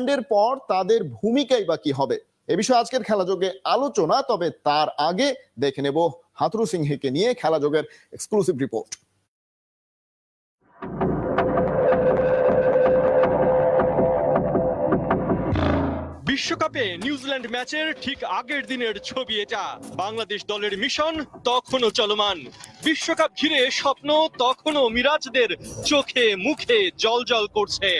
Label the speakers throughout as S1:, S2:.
S1: ইংল্যান্ডের পর তাদের ভূমিকাই বা কি হবে? এ বিষয়ে আজকের খেলাযোগে আলোচনা, তবে তার আগে দেখে নেব হাতুরু সিংহকে নিয়ে খেলাযোগের এক্সক্লুসিভ রিপোর্ট
S2: বিশ্বকাপে নিউজিল্যান্ড ম্যাচের ঠিক আগের দিনের ছবি এটা। বাংলাদেশ দলের মিশন তখনও চলমান। বিশ্বকাপ ঘিরে স্বপ্ন তখনও মিরাজদের চোখে মুখে জল করছে।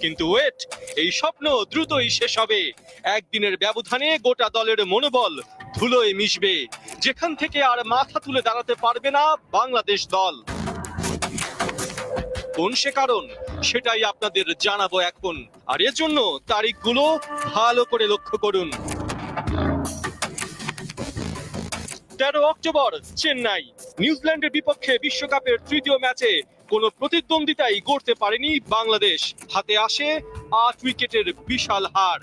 S2: কিন্তু ওয়েট এই স্বপ্ন দ্রুতই শেষ হবে। একদিনের ব্যবধানে গোটা দলের মনোবল ধুলোয় মিশবে। যেখান থেকে আর মাথা তুলে দাঁড়াতে পারবে না বাংলাদেশ দল। কোন সে কারণ, সেটাই আপনাদের জানাব এখন। আর এর জন্য তারিখগুলো ভালো করে লক্ষ্য করুন। তেরো অক্টোবর, চেন্নাই। নিউজিল্যান্ডের বিপক্ষে বিশ্বকাপের তৃতীয় ম্যাচে কোনো প্রতিদ্বন্দ্বিতাই গড়তে পারেনি বাংলাদেশ। হাতে আসে আট উইকেটের বিশাল হার।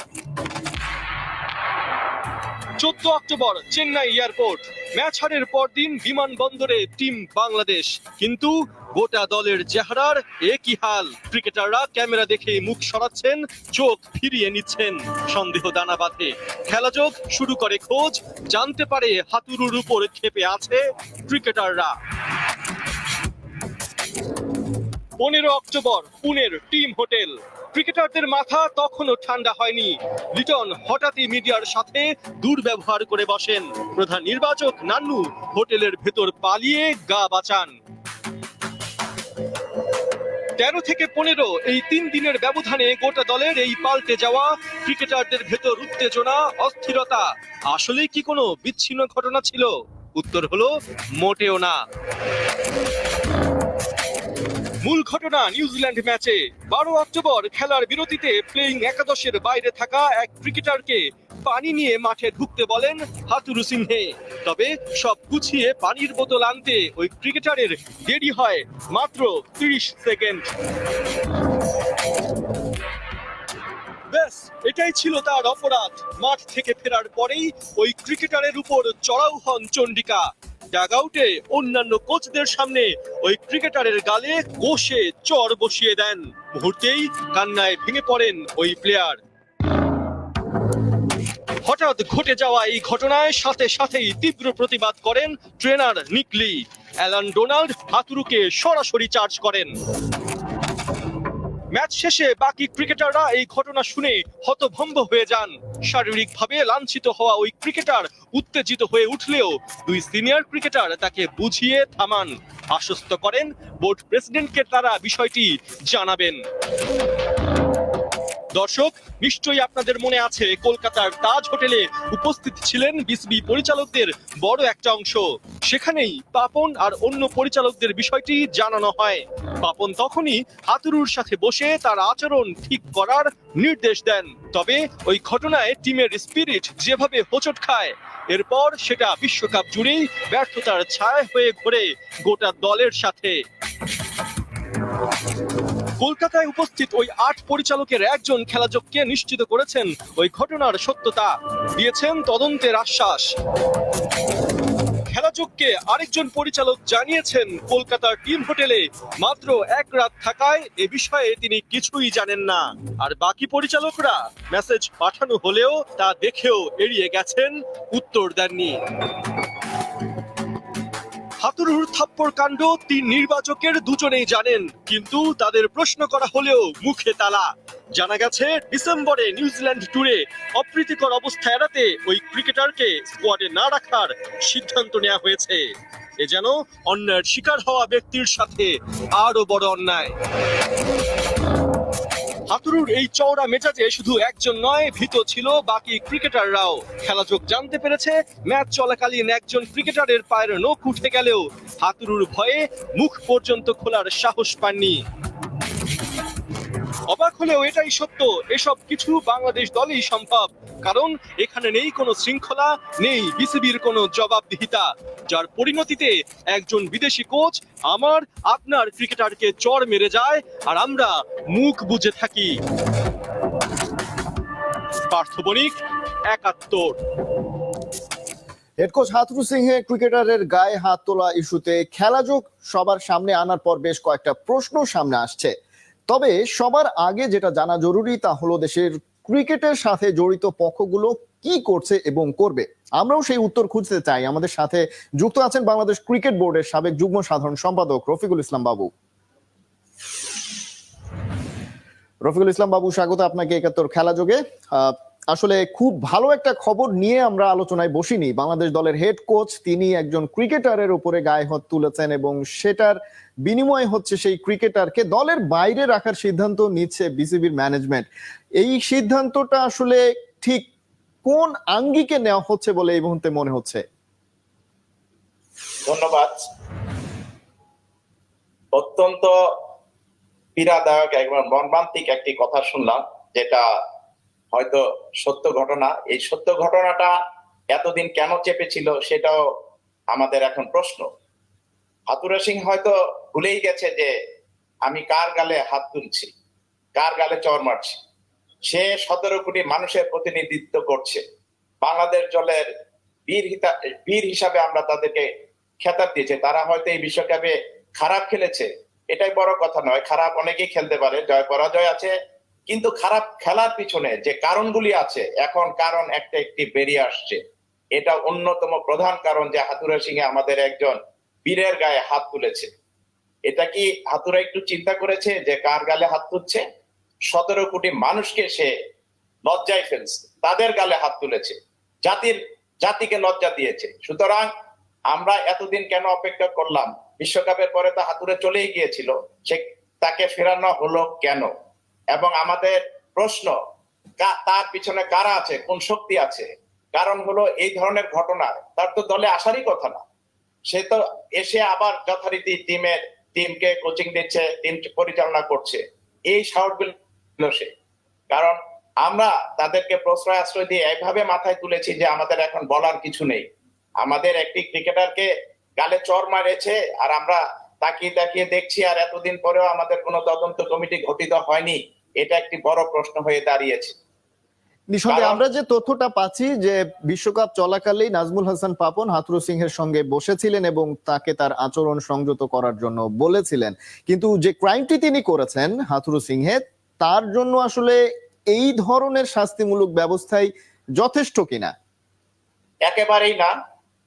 S2: চোদ্দ অক্টোবর চেন্নাই এয়ারপোর্ট। ম্যাচ হারের পরদিন বিমানবন্দরে টিম বাংলাদেশ। কিন্তু গোটা দলের চেহারার একই হাল। ক্রিকেটাররা ক্যামেরা দেখে মুখ সরাচ্ছেন, চোখ ফিরিয়ে নিচ্ছেন। সন্দেহ দানা বাঁধে। খেলাযোগ শুরু করে খোঁজ। জানতে পারে হাতুরুর উপর খেপে আছে ক্রিকেটাররা। পনেরো অক্টোবর, পুনের টিম হোটেল। ক্রিকেটারদের মাথা তখনও ঠান্ডা হয়নি। লিটন হঠাৎই মিডিয়ার সাথে দুর্ব্যবহার করে বসেন। প্রধান নির্বাচক নান্নু হোটেলের ভেতর পালিয়ে গা বাঁচান। তেরো থেকে পনেরো এই তিন দিনের ব্যবধানে গোটা দলের এই পাল্টে যাওয়া ক্রিকেটারদের ভেতর উত্তেজনা, অস্থিরতা। আসলে কি কোনো বিচ্ছিন্ন ঘটনা ছিল? উত্তর হলো মোটেও না। মূল ঘটনা নিউজিল্যান্ড ম্যাচে। বারো অক্টোবর খেলার বিরতিতে প্লেইং একাদশের বাইরে থাকা এক ক্রিকেটারকে পানি নিয়ে মাঠে ঢুকতে বলেন হাতুরু সিংহে। তবে সব গুছিয়ে পানির বোতল আনতে ওই ক্রিকেটারের দেরি হয় মাত্র তিরিশ সেকেন্ড। এটাই ছিল তার অপরাধ। মাঠ থেকে ফেরার পরেই ওই ক্রিকেটারের উপর চড়াও হন চন্ডিকা। ডাগআউটে অন্যান্য কোচদের সামনে ওই ক্রিকেটারের গালে কষে চর বসিয়ে দেন। মুহূর্তেই কান্নায় ভেঙে পড়েন ওই প্লেয়ার হঠাৎ ঘটে যাওয়া এই ঘটনায় সাথে সাথেই তীব্র প্রতিবাদ করেন ট্রেনার নিকলি। অ্যালান ডোনাল্ড হাতুরুকে সরাসরি চার্জ করেন। ম্যাচ শেষে বাকি ক্রিকেটাররা এই ঘটনা শুনে হতভম্ব হয়ে যান। শারীরিকভাবে লাঞ্ছিত হওয়া ওই ক্রিকেটার উত্তেজিত হয়ে উঠলেও দুই সিনিয়র ক্রিকেটার তাকে বুঝিয়ে থামান। আশ্বস্ত করেন বোর্ড প্রেসিডেন্টকে তারা বিষয়টি জানাবেন। দর্শক, নিশ্চয়ই আপনাদের মনে আছে, কলকাতার তাজ হোটেলে উপস্থিত ছিলেন বিসিবি পরিচালকদের বড় একটা অংশ। সেখানেই পাপন আর অন্য পরিচালকদের বিষয়টি জানানো হয়। পাপন তখনই হাতুরুর সাথে বসে তার আচরণ ঠিক করার নির্দেশ দেন। তবে ওই ঘটনায় টিমের স্পিরিট যেভাবে হোঁচট খায়, এরপর সেটা বিশ্বকাপ জুড়েই ব্যর্থতার ছায় হয়ে ঘোরে গোটা দলের সাথে। কলকাতায় উপস্থিত ওই আট পরিচালকের একজন খেলাযোগকে নিশ্চিত করেছেন ওই ঘটনার সত্যতা। দিয়েছেন তদন্তের আশ্বাস। খেলাযোগকে আরেকজন পরিচালক জানিয়েছেন, কলকাতার টিম হোটেলে মাত্র এক রাত থাকায় এ বিষয়ে তিনি কিছুই জানেন না। আর বাকি পরিচালকরা মেসেজ পাঠানো হলেও তা দেখেও এড়িয়ে গেছেন, উত্তর দেননি। হাতুরুর থাপ্পড় কাণ্ড তিন নির্বাচকের দুজনেই জানেন। কিন্তু তাদের প্রশ্ন করা হলেও মুখে তালা। জানা গেছে, ডিসেম্বরে নিউজিল্যান্ড ট্যুরে অপ্রীতিকর অবস্থা এড়াতে ওই ক্রিকেটারকে স্কোয়াডে না রাখার সিদ্ধান্ত নেওয়া হয়েছে। এ যেন অন্যায়ের শিকার হওয়া ব্যক্তির সাথে আরও বড় অন্যায়। হাতুরুর এই চওড়া মেজাজে শুধু একজন নয়, ভীত ছিল বাকি ক্রিকেটাররাও। খেলাযোগ জানতে পেরেছে, ম্যাচ চলাকালীন একজন ক্রিকেটারের পায়ের নখ উঠে গেলেও হাতুরুর ভয়ে মুখ পর্যন্ত খোলার সাহস পাননি। অবাক হলেও এটাই সত্য। এসব কিছু বাংলাদেশ দলেই সম্ভব। কারণ এখানে নেই কোনো শৃঙ্খলা, নেই বিসিবির কোনো জবাবদিহিতা, যার পরিণতিতে একজন বিদেশি কোচ আমার, আপনার ক্রিকেটারকে চড় মেরে যায়, আর আমরা মুখ বুজে থাকি। পার্থ বণিক, একাত্তর।
S1: হেড কোচ হাতুরু সিংহে ক্রিকেটারের গায়ে হাত তোলা ইস্যুতে খেলাযোগ সবার সামনে আনার পর বেশ কয়েকটা প্রশ্ন সামনে আসছে। তবে সবার আগে যেটা জানা জরুরি তা হলো দেশের ক্রিকেটের সাথে জড়িত পক্ষগুলো কি করছে এবং করবে। আমরাও সেই উত্তর খুঁজতে চাই। আমাদের সাথে যুক্ত আছেন বাংলাদেশ ক্রিকেট বোর্ডের সাবেক যুগ্ম সাধারণ সম্পাদক রফিকুল ইসলাম বাবু। রফিকুল ইসলাম বাবু, স্বাগত আপনাকে একাত্তর খেলা যোগে। আসলে খুব ভালো একটা খবর নিয়ে আমরা আলোচনায় বসিনি। বাংলাদেশ দলের হেড কোচ তিনি একজন ক্রিকেটারের উপরে গায়ে হাত তুলেছেন এবং সেটার বিনিময়ে হচ্ছে সেই ক্রিকেটারকে দলের বাইরে রাখার সিদ্ধান্ত নিচ্ছে বিসিবির ম্যানেজমেন্ট এই সিদ্ধান্তটা আসলে ঠিক কোন আঙ্গিকে নেওয়া হচ্ছে বলে এই মুহূর্তে মনে হচ্ছে?
S3: ধন্যবাদ। অত্যন্ত পীড়াদায়ক এবং মর্মান্তিক একটি কথা শুনলাম, যেটা হয়তো সত্য ঘটনা। এই সত্য ঘটনাটা এতদিন কেন চেপেছিল সেটাও আমাদের এখন প্রশ্ন। হাতুরা সিং হয়তো ভুলেই গেছে যে আমি কার গালে হাত তুলছি, কার গালে চর মারছি। সে সতেরো কোটি মানুষের প্রতিনিধিত্ব করছে। বাংলাদেশ দলের বীর বীর হিসাবে আমরা তাদেরকে খেতাব দিয়েছে। তারা হয়তো এই বিশ্বকাপে খারাপ খেলেছে। এটাই বড় কথা নয়, খারাপ অনেকেই খেলতে পারে, জয় পরাজয় আছে কিন্তু খারাপ খেলার পিছনে যে কারণগুলি আছে, এখন কারণ একটা একটি বেরিয়ে আসছে। এটা অন্যতম প্রধান কারণ যে হাতুরা সিং আমাদের একজন বীরের গায়ে হাত তুলেছে। এটা কি হাতুরা একটু চিন্তা করেছে যে কার গালে হাত তুলছে? সতেরো কোটি মানুষকে সে লজ্জায় ফেলছে, তাদের গালে হাত তুলেছে, জাতির, জাতিকে লজ্জা দিয়েছে। সুতরাং আমরা এতদিন কেন অপেক্ষা করলাম? বিশ্বকাপের পরে তো হাতুড়ে চলেই গিয়েছিল, সে তাকে ফেরানো হলো কেন? এবং আমাদের প্রশ্ন তার পিছনে কারা আছে, কোন শক্তি আছে? কারণ হলো এই ধরনের ঘটনা, তার তো দলে আসারই কথা না। সে তো এসে আবার যথারীতি টিমের, টিমকে কোচিং দিচ্ছে, টিম পরিচালনা করছে। এই সাহসগুলো সে। কারণ আমরা তাদেরকে প্রশ্রয় আশ্রয় দিয়ে এইভাবে মাথায় তুলেছি যে আমাদের এখন বলার কিছু নেই। আমাদের একটি ক্রিকেটারকে গালে চর মারেছে আর আমরা তাকিয়ে তাকিয়ে দেখছি আর এতদিন পরেও আমাদের কোনো তদন্ত কমিটি গঠিত হয়নি। এটা একটি বড় প্রশ্ন হয়ে দাঁড়িয়েছে।
S1: নিঃসন্দেহে আমরা যে তথ্যটা পাচ্ছি যে বিশ্বকাপ চলাকালেই নাজমুল হাসান পাপন হাতরু সিংহের সঙ্গে বসেছিলেন এবং তাকে তার আচরণ সংযত করার জন্য বলেছিলেন। কিন্তু যে ক্রাইমটি তিনি করেছেন হাতরু সিংহে তার জন্য আসলে এই ধরনের শাস্তিমূলক ব্যবস্থাই যথেষ্ট কিনা?
S3: একেবারেই না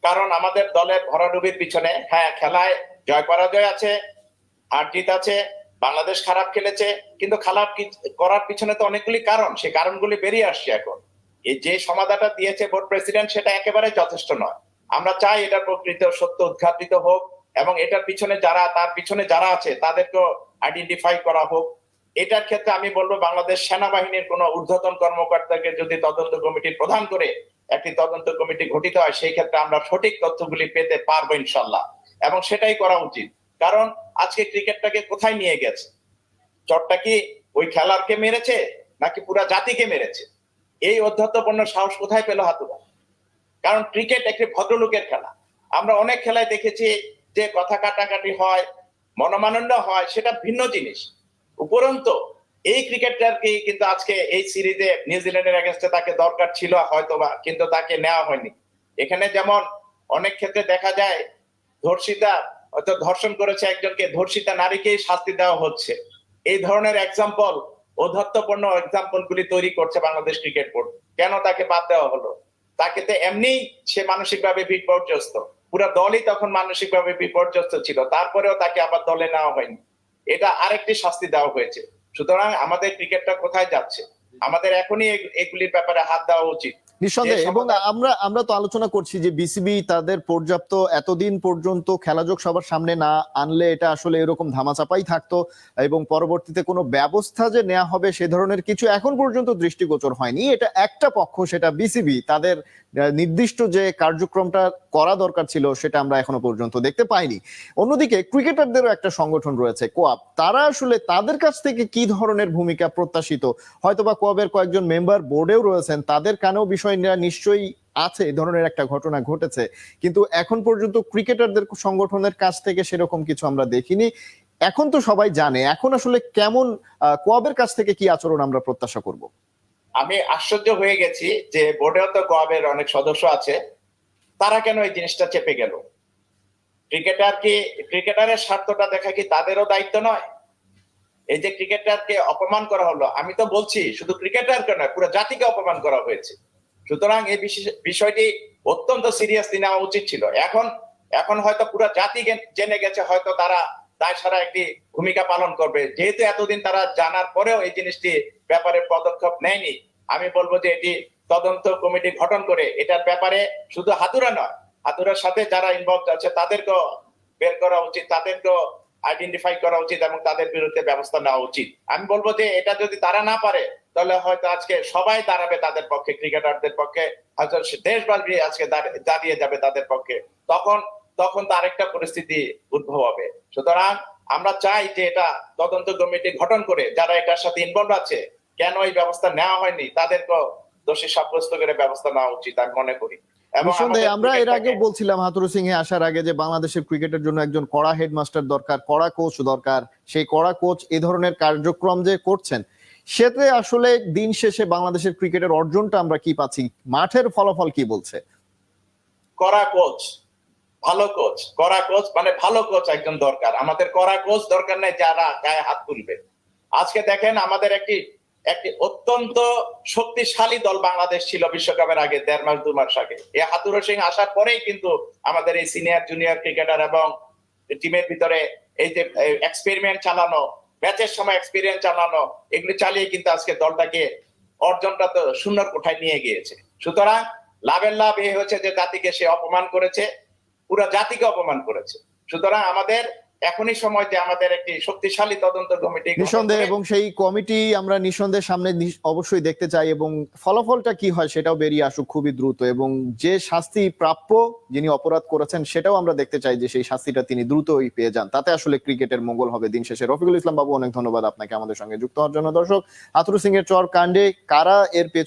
S3: কারণ আমাদের দলের ভরাডুবির পিছনে হ্যাঁ খেলায় জয় পরাজয় আছে হার জিত আছে বাংলাদেশ খারাপ খেলেছে, কিন্তু খারাপ করার পিছনে তো অনেকগুলি কারণ, সেই কারণগুলি বেরিয়ে আসছে এখন। এই যে সমাধানটা দিয়েছে বোর্ড প্রেসিডেন্ট, সেটা একেবারে যথেষ্ট নয়। আমরা চাই এটা প্রকৃত সত্য উদ্ঘাটিত হোক, এবং এটার পিছনে যারা, তার পিছনে যারা আছে, তাদেরকেও আইডেন্টিফাই করা হোক। এটার ক্ষেত্রে আমি বলব, বাংলাদেশ সেনাবাহিনীর কোন ঊর্ধ্বতন কর্মকর্তাকে যদি তদন্ত কমিটির প্রধান করে একটি তদন্ত কমিটি গঠিত হয়, সেই ক্ষেত্রে আমরা সঠিক তথ্যগুলি পেতে পারব ইনশাল্লাহ। এবং সেটাই করা উচিত। কারণ আজকে ক্রিকেটটাকে কোথায় নিয়ে গেছে? চটটা কি ওই খেলারকে মেরেছে নাকি পুরা জাতিকে মেরেছে? এই অধ্যাত্মপূর্ণ সাহস কোথায় পেল হাতুরা কারণ ক্রিকেট একটি ভদ্রলোকের খেলা। আমরা অনেক খেলায় দেখেছি যে কথা কাটাকাটি হয়, মনোমানন্য হয়, সেটা ভিন্ন জিনিস। উপরন্তু এই ক্রিকেটারকে কিন্তু আজকে এই সিরিজে নিউজিল্যান্ডের এগেনস্টে তাকে দরকার ছিল হয়তোবা, কিন্তু তাকে নেওয়া হয়নি। এখানে যেমন অনেক ক্ষেত্রে দেখা যায় ধর্ষিতা হয়তো ধর্ষণ করেছে একজনকে ধর্ষিতা নারীকেই শাস্তি দেওয়া হচ্ছে। এই ধরনের এক্সাম্পল অধ্যত্বপূর্ণ এক্সাম্পল গুলি তৈরি করছে বাংলাদেশ ক্রিকেট বোর্ড। কেন তাকে বাদ দেওয়া হলো? তাকে তো এমনি সে মানসিকভাবে বিপর্যস্ত। পুরো দলই তখন মানসিকভাবে বিপর্যস্ত ছিল। তারপরেও তাকে আবার দলে নেওয়া হয়নি। এটা আরেকটি শাস্তি দেওয়া হয়েছে। সুতরাং আমাদের ক্রিকেটটা কোথায় যাচ্ছে? আমাদের এখনই এগুলির ব্যাপারে হাত দেওয়া উচিত।
S1: নিঃসন্দেহে এবং আমরা আমরা তো আলোচনা করছি যে বিসিবি তাদের পর্যাপ্ত এতদিন পর্যন্ত খেলাযোগ সবার সামনে না আনলে এটা আসলে এরকম ধামাচাপাই থাকতো এবং পরবর্তীতে কোনো ব্যবস্থা যে নেওয়া হবে সে ধরনের কিছু এখন পর্যন্ত দৃষ্টিগোচর হয়নি। এটা একটা পক্ষ সেটা বিসিবি তাদের নির্দিষ্ট যে কার্যক্রমটা করা দরকার ছিল সেটা আমরা এখনও পর্যন্ত দেখতে পাইনি। অন্যদিকে ক্রিকেটারদেরও একটা সংগঠন রয়েছে কোয়াব। তারা আসলে তাদের কাছ থেকে কি ধরনের ভূমিকা প্রত্যাশিত? হয়তোবা কোয়াবের কয়েকজন মেম্বার বোর্ডেও রয়েছেন তাদের কানেও বিষয়টা নিশ্চয়ই আছে এই ধরনের একটা ঘটনা ঘটেছে। কিন্তু এখন পর্যন্ত ক্রিকেটারদের সংগঠনের কাছ থেকে সেরকম কিছু আমরা দেখিনি। এখন তো সবাই জানে, এখন আসলে কেমন কোয়াবের কাছ থেকে কি আচরণ আমরা প্রত্যাশা করব?
S3: আমি আশ্চর্য হয়ে গেছি যে বোর্ডেও তো গোয়াবের অনেক সদস্য আছে, তারা কেন এই জিনিসটা চেপে গেল? ক্রিকেটার কি, ক্রিকেটারের স্বার্থটা দেখা কি তাদেরও দায়িত্ব নয়? এই যে ক্রিকেটারকে অপমান করা হলো, আমি তো বলছি, শুধু ক্রিকেটারকে নয়, পুরো জাতিকে অপমান করা হয়েছে। সুতরাং এই বিষয়টি অত্যন্ত সিরিয়াসলি নেওয়া উচিত ছিল। এখন এখন হয়তো পুরো জাতি জেনে গেছে, হয়তো তারা দায় সারা একটি ভূমিকা পালন করবে। যেহেতু এতদিন তারা জানার পরেও এই জিনিসটি ব্যাপারে পদক্ষেপ নেয়নি, আমি বলব যে এটি তদন্ত কমিটি গঠন করে, এটার ব্যাপারে শুধু হাতুরা নয় হাতুরার সাথে যারা ইনভলভ আছে, তাদেরকেও বের করা উচিত, তাদেরকেও আইডেন্টিফাই করা উচিত এবং তাদের বিরুদ্ধে ব্যবস্থা নেওয়া উচিত। আমি বলব যে এটা যদি তারা না পারে, তাহলে হয়তো আজকে সবাই দাঁড়াবে তাদের পক্ষে, ক্রিকেটারদের পক্ষে, হয়তো দেশবাসী আজকে দাঁড়িয়ে যাবে তাদের পক্ষে। তখন তখন তো আরেকটা পরিস্থিতি উদ্ভব হবে। সুতরাং আমরা চাই যে এটা তদন্ত কমিটি গঠন করে, যারা এটার সাথে ইনভলভ আছে, কেন এই ব্যবস্থা নেওয়া হয়নি, তাদেরকেও দোষী সাব্যস্ত করে ব্যবস্থা নেওয়া উচিত আমি মনে করি।
S1: নিঃসন্দেহে আমরা এর আগে বলছিলাম হাতুরু এ আসার আগে যে বাংলাদেশের ক্রিকেটের জন্য একজন কড়া হেডমাস্টার দরকার কড়া কোচ দরকার সেই কড়া কোচ এই ধরনের কার্যক্রম যে করছেন সেতে আসলে দিন শেষে বাংলাদেশের ক্রিকেটের অর্জনটা আমরা কি পাচ্ছি? মাঠের ফলাফল কি বলছে?
S3: করা কোচ ভালো কোচ করা কোচ মানে ভালো কোচ একজন দরকার। আমাদের করা কোচ দরকার নেই যারা গায়ে হাত তুলবে। আজকে দেখেন আমাদের একটি একটি অত্যন্ত শক্তিশালী দল বাংলাদেশ ছিল বিশ্বকাপের আগে, দেড় মাস, দু মাস আগে। এই হাতুরো সিং আসার পরেই কিন্তু আমাদের এই সিনিয়র জুনিয়র ক্রিকেটার এবং টিমের ভিতরে এই যে এক্সপেরিমেন্ট চালানো ম্যাচের সময় এক্সপেরিয়েন্স চালানো, এগুলি চালিয়ে কিন্তু আজকে দলটাকে অর্জনটা তো শূন্যর কোঠায় নিয়ে গিয়েছে। সুতরাং লাভের লাভ এই হচ্ছে যে জাতিকে সে অপমান করেছে, পুরো জাতিকে অপমান করেছে। সুতরাং আমাদের এখনই সময় যে আমাদের একটি শক্তিশালী তদন্ত কমিটি
S1: নিঃসন্দেহে এবং সেই কমিটি আমরা নিঃসন্দেহে সামনে অবশ্যই দেখতে চাই এবং ফলাফলটা কি হয় সেটাও বেরিয়ে আসুক খুবই দ্রুত এবং যে শাস্তি প্রাপ্য যিনি অপরাধ করেছেন সেটাও আমরা দেখতে চাই যে সেই শাস্তিটা তিনি দ্রুতই পেয়ে যান। তাতে আসলে ক্রিকেটের মঙ্গল হবে দিন শেষে। রফিকুল ইসলাম বাবু অনেক ধন্যবাদ আপনাকে আমাদের সঙ্গে যুক্ত হওয়ার জন্য। দর্শক আতরু সিং এর চর কাণ্ডে কারা এর পেছনে